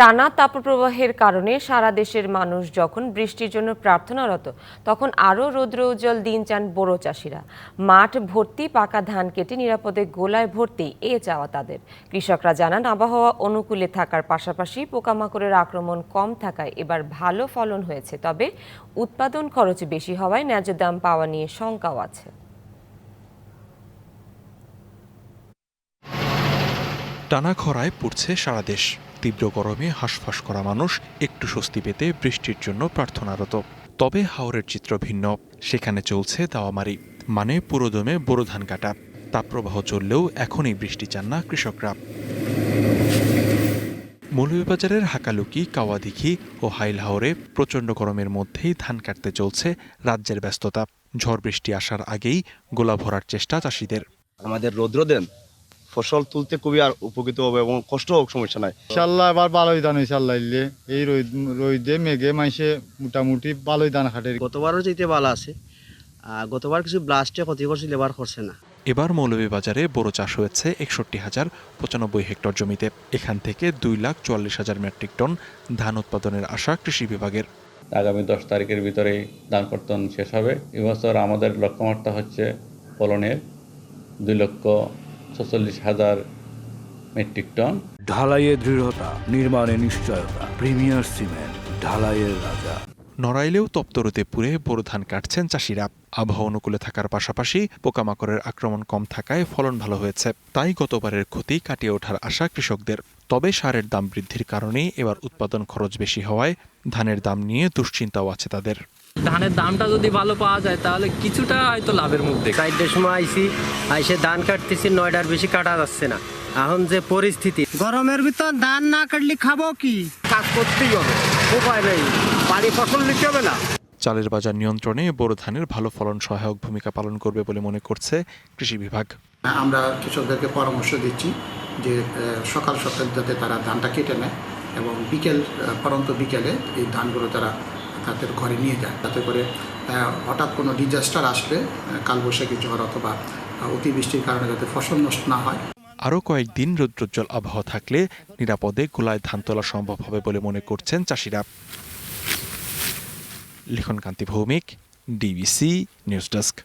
টানা তাপপ্রবাহের কারণে সারা দেশের মানুষ যখন বৃষ্টির জন্য প্রার্থনারত, তখন আরও রৌদ্র উজ্জ্বল দিন চান বোরো চাষিরা। মাঠ ভর্তি, পাকা ধান কেটে নিরাপদে গোলায় ভর্তি, এ চাওয়া তাদের। কৃষকরা জানান, আবহাওয়া অনুকূলে থাকার পাশাপাশি পোকামাকড়ের আক্রমণ কম থাকায় এবার ভালো ফলন হয়েছে। তবে উৎপাদন খরচ বেশি হওয়ায় ন্যায্য দাম পাওয়া নিয়ে শঙ্কাও আছে। টানা খরায় পড়ছে সারা দেশ। তীব্র গরমে হাঁসফাঁস করা মানুষ একটু স্বস্তি পেতে বৃষ্টির জন্য প্রার্থনারত। তবে হাওরের চিত্র ভিন্ন। সেখানে চলছে দাওয়ামারি মানে পুরোদমে বোরো ধান কাটা। তাপপ্রবাহ চললেও এখনই বৃষ্টি চান না কৃষকরা। মৌলভীবাজারের হাকালুকি, কাওয়াদিঘি ও হাইলহাওরে প্রচণ্ড গরমের মধ্যেই ধান কাটতে চলছে রাজ্যের ব্যস্ততা। ঝড় বৃষ্টি আসার আগেই গোলা ভরার চেষ্টা চাষিদের। আমাদের রৌদ্র দেন ফসল তুলতে খুবই আর উপকৃত হবে এবং কষ্ট হোক সমস্যা নাই। ইনশাল্লাহ এবার ভালোই ধান হয়েছে আল্লাহ ইল্লে। এই রোদ মেঘে মাইসে মোটামুটি ভালোই ধান খাটে। গতবারও যেতে ভালো আছে আর গতবার কিছু ব্লাস্টে ক্ষতি করছিল এবার করছে না। এবার মৌলভীবাজারে বোরো চাষ হয়েছে একষট্টি হাজার পঁচানব্বই হেক্টর জমিতে। এখান থেকে দুই লাখ চুয়াল্লিশ হাজার মেট্রিক টন ধান উৎপাদনের আশা কৃষি বিভাগের। আগামী দশ তারিখের ভিতরেই ধান কর্তন শেষ হবে। এবছর আমাদের লক্ষ্যমাত্রা হচ্ছে ফলনের দুই লক্ষ ছচল্লিশ হাজার মেট্রিক টন। ঢালাইয়ের দৃঢ়তা নির্মাণে নিশ্চয়তা প্রিমিয়ার সিমেন্ট ঢালাইয়ের রাজা। নড়াইলেও তপ্তরতে পুড়ে বোরো ধান কাটছেন চাষিরা। আবহাওয়া অনুকূলে থাকার পাশাপাশি পোকামাকড়ের আক্রমণ কম থাকায় ফলন ভালো হয়েছে। তাই গতবারের ক্ষতি কাটিয়ে ওঠার আশা কৃষকদের। তবে সারের দাম বৃদ্ধির কারণেই এবার উৎপাদন খরচ বেশি হওয়ায় ধানের দাম নিয়ে দুশ্চিন্তাও আছে তাদের। ধানের দামটা যদি ভালো পাওয়া যায় তাহলে কিছুটা হয়তো লাভের মুখ দেখে। চারটের সময় আইসি আইসে ধান কাটতেছি নয়টার বেশি কাটা যাচ্ছে না। এখন যে পরিস্থিতি গরমের ভিতর ধান না কাটলে খাব কি? কাজ করতেই হবে উপায় নেই পানি ফসল নিতে হবে না। চালের বাজার নিয়ন্ত্রণে বোরো ধানের ভালো ফলন সহায়ক ভূমিকা পালন করবে বলে মনে করছে কৃষি বিভাগ। আমরা কৃষকদেরকে পরামর্শ দিচ্ছি যে আহ, সকাল সকাল যাতে তারা ধানটা কেটে নেয় এবং বিকেল পরন্ত বিকেলে এই ধানগুলো তারা তাদের ঘরে নিয়ে যায়। যাতে করে হঠাৎ কোনো ডিজাস্টার আসলে কালবৈশাখী ঝড় অথবা অতিবৃষ্টির কারণে যাতে ফসল নষ্ট না হয়। আরও কয়েকদিন রৌদ্রোজ্জ্বল আবহাওয়া থাকলে নিরাপদে গোলায় ধান তোলা সম্ভব হবে বলে মনে করছেন চাষিরা। Likhankanti Bhowmik, DBC news desk.